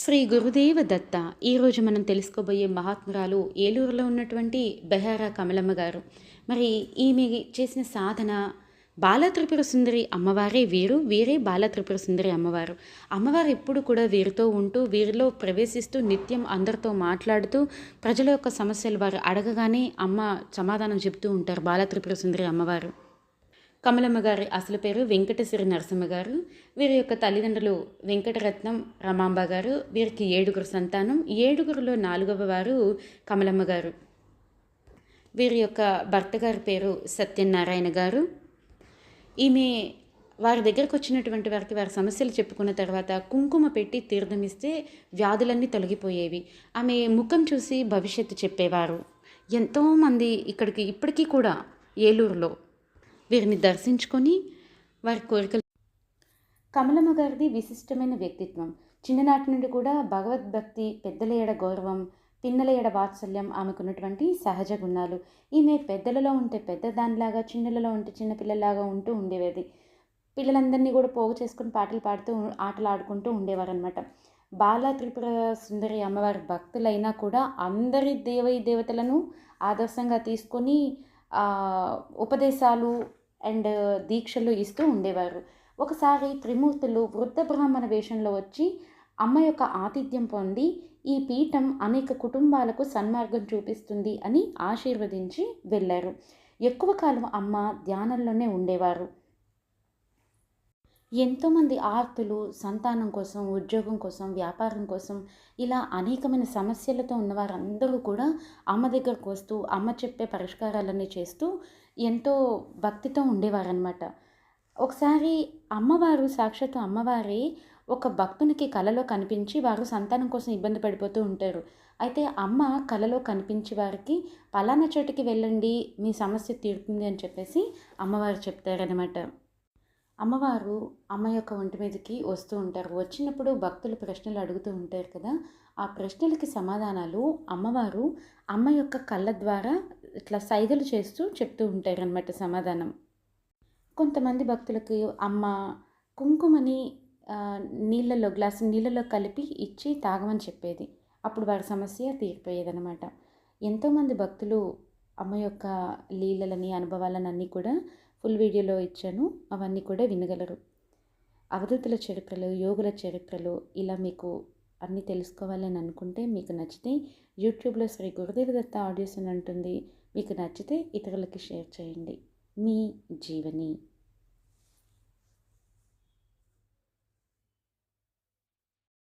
శ్రీ గురుదేవ దత్త. ఈరోజు మనం తెలుసుకోబోయే మహాత్మురాలు ఏలూరులో ఉన్నటువంటి బెహారా కమలమ్మ గారు. మరి ఈమె చేసిన సాధన బాలత్రిపుర సుందరి అమ్మవారే వీరు వీరే బాలత్రిపుర సుందరి అమ్మవారు. అమ్మవారు ఎప్పుడు కూడా వీరితో ఉంటూ వీరిలో ప్రవేశిస్తూ నిత్యం అందరితో మాట్లాడుతూ ప్రజల యొక్క సమస్యలు వారు అడగగానే అమ్మ సమాధానం చెప్తూ ఉంటారు బాలత్రిపుర సుందరి అమ్మవారు. కమలమ్మ గారి అసలు పేరు వెంకటశ్రీ నరసింహ గారు. వీరి యొక్క తల్లిదండ్రులు వెంకటరత్నం రమాంబ గారు. వీరికి ఏడుగురు సంతానం. ఏడుగురులో నాలుగవ వారు కమలమ్మ గారు. వీరి యొక్క భర్త గారి పేరు సత్యనారాయణ గారు. ఈమె వారి దగ్గరకు వచ్చినటువంటి వారికి వారి సమస్యలు చెప్పుకున్న తర్వాత కుంకుమ పెట్టి తీర్థమిస్తే వ్యాధులన్నీ తొలగిపోయేవి. ఆమె ముఖం చూసి భవిష్యత్తు చెప్పేవారు. ఎంతోమంది ఇక్కడికి ఇప్పటికీ కూడా ఏలూరులో వీరిని దర్శించుకొని వారి కోరికలు కమలమ్మ గారిది విశిష్టమైన వ్యక్తిత్వం. చిన్ననాటి నుండి కూడా భగవద్భక్తి పెద్దల ఎడ గౌరవం పిన్నల ఎడ వాత్సల్యం ఆమెకున్నటువంటి సహజ గుణాలు. ఈమె పెద్దలలో ఉంటే పెద్ద దానిలాగా చిన్నలలో ఉంటే చిన్నపిల్లలాగా ఉంటూ ఉండేది. పిల్లలందరినీ కూడా పోగు చేసుకుని పాటలు పాడుతూ ఆటలు ఆడుకుంటూ ఉండేవారనమాట బాల త్రిపుర సుందరి అమ్మవారి భక్తులైనా కూడా అందరి దేవీ దేవతలను ఆదర్శంగా తీసుకొని ఉపదేశాలు అండ్ దీక్షలు ఇస్తూ ఉండేవారు. ఒకసారి త్రిమూర్తులు వృద్ధ బ్రాహ్మణ వేషంలో వచ్చి అమ్మ యొక్క ఆతిథ్యం పొంది ఈ పీఠం అనేక కుటుంబాలకు సన్మార్గం చూపిస్తుంది అని ఆశీర్వదించి వెళ్ళారు. ఎక్కువ కాలం అమ్మ ధ్యానంలోనే ఉండేవారు. ఎంతోమంది ఆర్తులు సంతానం కోసం ఉద్యోగం కోసం వ్యాపారం కోసం ఇలా అనేకమైన సమస్యలతో ఉన్నవారందరూ కూడా అమ్మ దగ్గరకు వస్తూ అమ్మ చెప్పే పరిష్కారాలన్నీ చేస్తూ ఎంతో భక్తితో ఉండేవారనమాట ఒకసారి అమ్మవారు సాక్షాత్తు అమ్మవారి ఒక భక్తునికి కలలో కనిపించి వారు సంతానం కోసం ఇబ్బంది పడిపోతూ ఉంటారు. అయితే అమ్మ కలలో కనిపించి వారికి పలానా చోటికి వెళ్ళండి మీ సమస్య తీరుతుంది అని చెప్పేసి అమ్మవారు చెప్తారనమాట అమ్మవారు అమ్మ యొక్క ఒంటి మీదకి వస్తూ ఉంటారు. వచ్చినప్పుడు భక్తులు ప్రశ్నలు అడుగుతూ ఉంటారు కదా! ఆ ప్రశ్నలకి సమాధానాలు అమ్మవారు అమ్మ యొక్క కళ్ళ ద్వారా ఇట్లా సైగలు చేస్తూ చెప్తూ ఉంటారనమాట సమాధానం. కొంతమంది భక్తులకు అమ్మ కుంకుమని నీళ్ళలో గ్లాసు నీళ్ళలో కలిపి ఇచ్చి తాగమని చెప్పేది. అప్పుడు వారి సమస్య తీరిపోయేదనమాట ఎంతోమంది భక్తులు అమ్మ యొక్క లీలలని అనుభవాలను అన్నీ కూడా ఫుల్ వీడియోలో ఇచ్చాను. అవన్నీ కూడా వినగలరు. అవధూతుల చరిత్రలు యోగుల చరిత్రలు ఇలా మీకు అన్నీ తెలుసుకోవాలని అనుకుంటే మీకు నచ్చితే యూట్యూబ్లో శ్రీ గురుదేవ దత్త ఆడియోస్ అని ఉంటుంది. మీకు నచ్చితే ఇతరులకి షేర్ చేయండి. మీ జీవని.